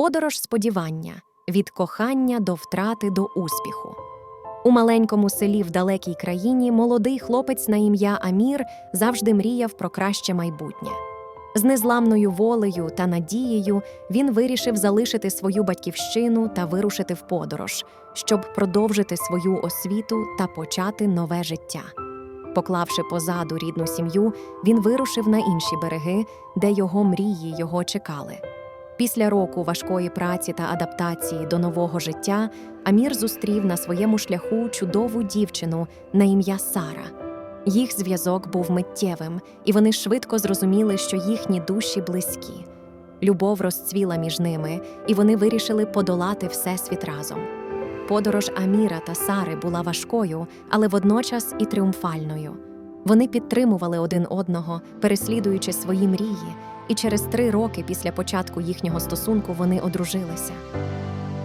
Подорож сподівання від кохання до втрати до успіху. У маленькому селі в далекій країні молодий хлопець на ім'я Амір завжди мріяв про краще майбутнє. З незламною волею та надією він вирішив залишити свою батьківщину та вирушити в подорож, щоб продовжити свою освіту та почати нове життя. Поклавши позаду рідну сім'ю, він вирушив на інші береги, де його мрії його чекали. Після року важкої праці та адаптації до нового життя Амір зустрів на своєму шляху чудову дівчину на ім'я Сара. Їх зв'язок був миттєвим, і вони швидко зрозуміли, що їхні душі близькі. Любов розцвіла між ними, і вони вирішили подолати всесвіт разом. Подорож Аміра та Сари була важкою, але водночас і тріумфальною. Вони підтримували один одного, переслідуючи свої мрії, і через три роки після початку їхнього стосунку вони одружилися.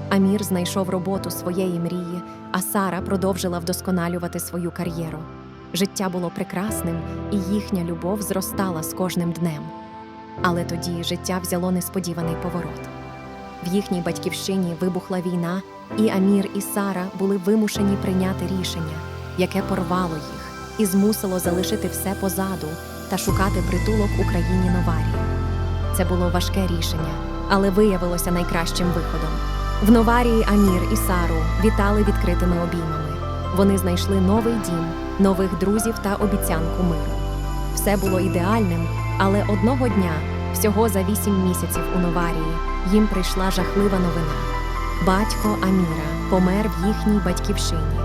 Амір знайшов роботу своєї мрії, а Сара продовжила вдосконалювати свою кар'єру. Життя було прекрасним, і їхня любов зростала з кожним днем. Але тоді життя взяло несподіваний поворот. В їхній батьківщині вибухла війна, і Амір і Сара були вимушені прийняти рішення, яке порвало їх і змусило залишити все позаду та шукати притулок у країні Новарії. Це було важке рішення, але виявилося найкращим виходом. В Новарії Амір і Сару вітали відкритими обіймами. Вони знайшли новий дім, нових друзів та обіцянку миру. Все було ідеальним, але одного дня, всього за вісім місяців у Новарії, їм прийшла жахлива новина. Батько Аміра помер в їхній батьківщині.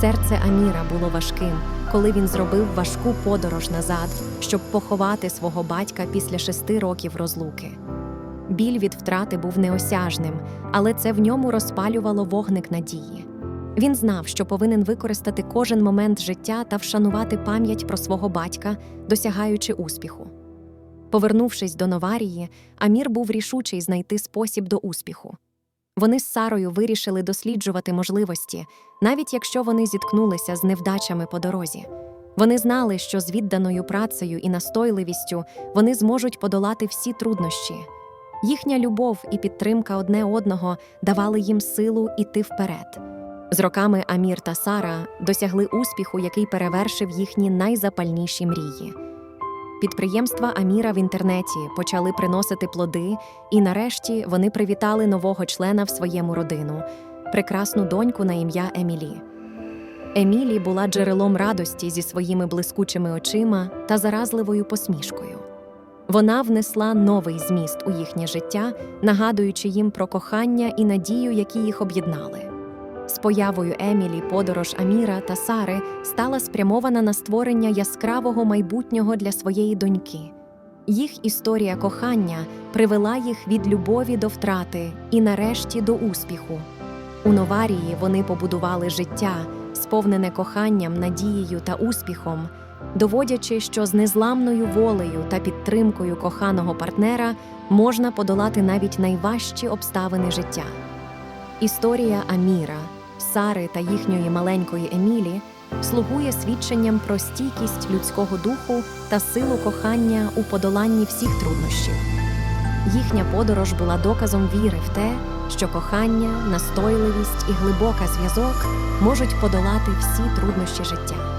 Серце Аміра було важким, коли він зробив важку подорож назад, щоб поховати свого батька після шести років розлуки. Біль від втрати був неосяжним, але це в ньому розпалювало вогник надії. Він знав, що повинен використати кожен момент життя та вшанувати пам'ять про свого батька, досягаючи успіху. Повернувшись до Новарії, Амір був рішучий знайти спосіб до успіху. Вони з Сарою вирішили досліджувати можливості, навіть якщо вони зіткнулися з невдачами по дорозі. Вони знали, що з відданою працею і настойливістю вони зможуть подолати всі труднощі. Їхня любов і підтримка одне одного давали їм силу іти вперед. З роками Амір та Сара досягли успіху, який перевершив їхні найзапальніші мрії. Підприємства Аміра в інтернеті почали приносити плоди, і нарешті вони привітали нового члена в своєму родину прекрасну доньку на ім'я Емілі. Емілі була джерелом радості зі своїми блискучими очима та заразливою посмішкою. Вона внесла новий зміст у їхнє життя, нагадуючи їм про кохання і надію, які їх об'єднали. З появою Емілі подорож Аміра та Сари стала спрямована на створення яскравого майбутнього для своєї доньки. Їх історія кохання привела їх від любові до втрати і нарешті до успіху. У Новарії вони побудували життя, сповнене коханням, надією та успіхом, доводячи, що з незламною волею та підтримкою коханого партнера можна подолати навіть найважчі обставини життя. Історія Аміра, Сари та їхньої маленької Емілі слугує свідченням про стійкість людського духу та силу кохання у подоланні всіх труднощів. Їхня подорож була доказом віри в те, що кохання, настойливість і глибока зв'язок можуть подолати всі труднощі життя.